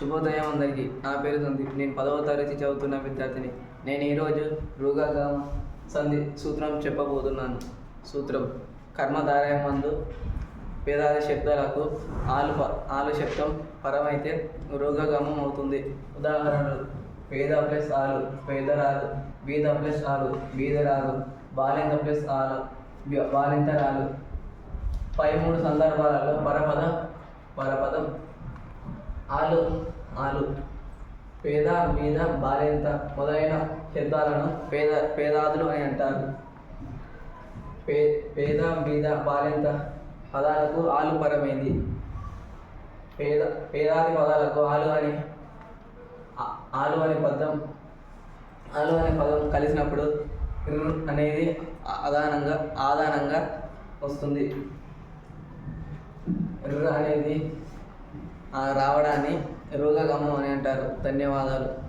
శుభోదయం అందరికీ. నా పేరు సందీప్. నేను పదవ తరగతి చదువుతున్న విద్యార్థిని. నేను ఈరోజు రుగాగామ సంధి సూత్రం చెప్పబోతున్నాను. సూత్రం. కర్మధారయం మందు పేదాది శబ్దాలకు ఆలు ప ఆలు శబ్దం పరమైతే రోగగమం అవుతుంది. ఉదాహరణలు. పేద ప్లస్ ఆలు పేదరాలు బీద ప్లస్ ఆలు బీదరాలు బాలింత ప్లస్ ఆలు బాలింతరాలు పై మూడు సందర్భాలలో పరపద ఆలు ఆలు. పేద మీద బాలింత మొదలైన శబ్దాలను పేద పేదాదులు అని అంటారు. పే పేద మీద బాలింత పదాలకు ఆలు పరమైంది. పేద పేదాది పదాలకు ఆలు అని ఆలు అనే పదం ఆలు అనే పదం కలిసినప్పుడు అనేది ఆదానంగా ఆదానంగా వస్తుంది. అనేది రావడాన్ని రోగగమం అని అంటారు. ధన్యవాదాలు.